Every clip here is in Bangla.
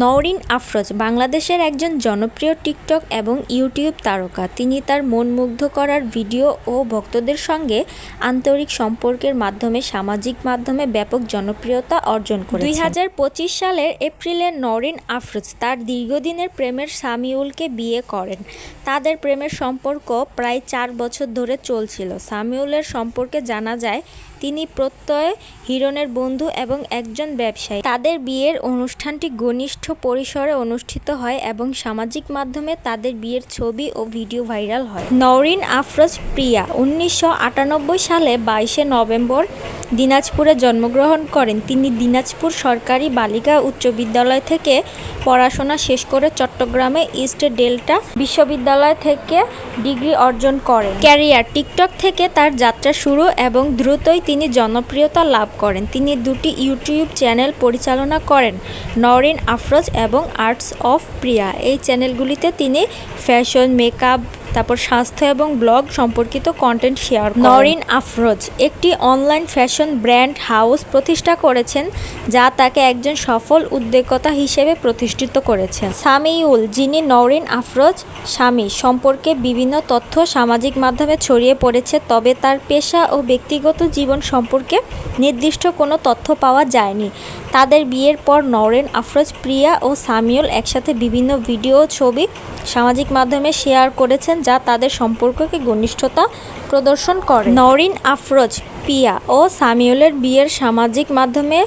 নওরিন আফরোজ বাংলাদেশের একজন জনপ্রিয় টিকটক এবং ইউটিউব তারকা। তিনি তার মন মুগ্ধ করার ভিডিও ও ভক্তদের সঙ্গে আন্তরিক সম্পর্কের মাধ্যমে, সামাজিক মাধ্যমে ব্যাপক জনপ্রিয়তা অর্জন করে দুই হাজার পঁচিশ সালের এপ্রিলে নওরিন আফরোজ তার দীর্ঘদিনের প্রেমের সামিউলকে বিয়ে করেন। তাদের প্রেমের সম্পর্ক প্রায় চার বছর ধরে চলছিল। সামিউলের সম্পর্কে জানা যায়, তিনি প্রত্যয় হিরণের বন্ধু এবং একজন ব্যবসায়ী। তাদের বিয়ের অনুষ্ঠানটি ঘনিষ্ঠ পরিসরে অনুষ্ঠিত হয় এবং সামাজিক মাধ্যমে তাদের বিয়ের ছবি ও ভিডিও ভাইরাল হয়। নওরিন আফরোজ প্রিয়া, উনিশশো আটানব্বই সালে বাইশে নভেম্বর দিনাজপুরে জন্মগ্রহণ করেন। তিনি দিনাজপুর সরকারি বালিকা উচ্চ বিদ্যালয় থেকে পড়াশোনা শেষ করে চট্টগ্রামে ইস্ট ডেল্টা বিশ্ববিদ্যালয় থেকে ডিগ্রি অর্জন করেন। ক্যারিয়ার, টিকটক থেকে তার যাত্রা শুরু এবং দ্রুতই তিনি জনপ্রিয়তা লাভ করেন। তিনি দুটি ইউটিউব চ্যানেল পরিচালনা করেন, নরিন আফরোজ এবং আর্টস অফ প্রিয়া। এই চ্যানেলগুলিতে তিনি ফ্যাশন, মেকআপ তারপর স্বাস্থ্য এবং ব্লগ সম্পর্কিত কন্টেন্ট শেয়ার নরিন আফরোজ একটি অনলাইন ফ্যাশন ব্র্যান্ড হাউস প্রতিষ্ঠা করেছেন, যা তাকে একজন সফল উদ্যোক্তা হিসেবে প্রতিষ্ঠিত করেছেন সামিউল, যিনি নরিন আফরোজ স্বামী, সম্পর্কে বিভিন্ন তথ্য সামাজিক মাধ্যমে ছড়িয়ে পড়েছে, তবে তার পেশা ও ব্যক্তিগত জীবন সম্পর্কে নির্দিষ্ট কোনো তথ্য পাওয়া যায়নি। তাদের বিয়ের পর নরেন আফরোজ, প্রিয়া ও সামিউল একসাথে বিভিন্ন ভিডিও ছবি সামাজিক মাধ্যমে শেয়ার করেছেন যা তাদের সম্পর্ককে ঘনিষ্ঠতা প্রদর্শন করে। নরিন আফরোজ পিয়া ও সামিউলের বিয়ের সামাজিক মাধ্যমে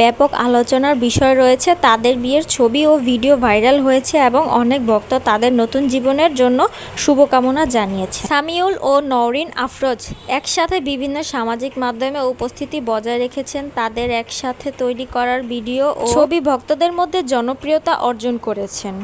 ব্যাপক আলোচনার বিষয় রয়েছে। তাদের বিয়ের ছবি ও ভিডিও ভাইরাল হয়েছে এবং অনেক ভক্ত তাদের নতুন জীবনের জন্য শুভকামনা জানিয়েছে। সামিউল ও নরিন আফরোজ একসাথে বিভিন্ন সামাজিক মাধ্যমে উপস্থিতি বজায় রেখেছেন। তাদের একসাথে তৈরি করার ভিডিও ও ছবি ভক্তদের মধ্যে জনপ্রিয়তা অর্জন করেছেন।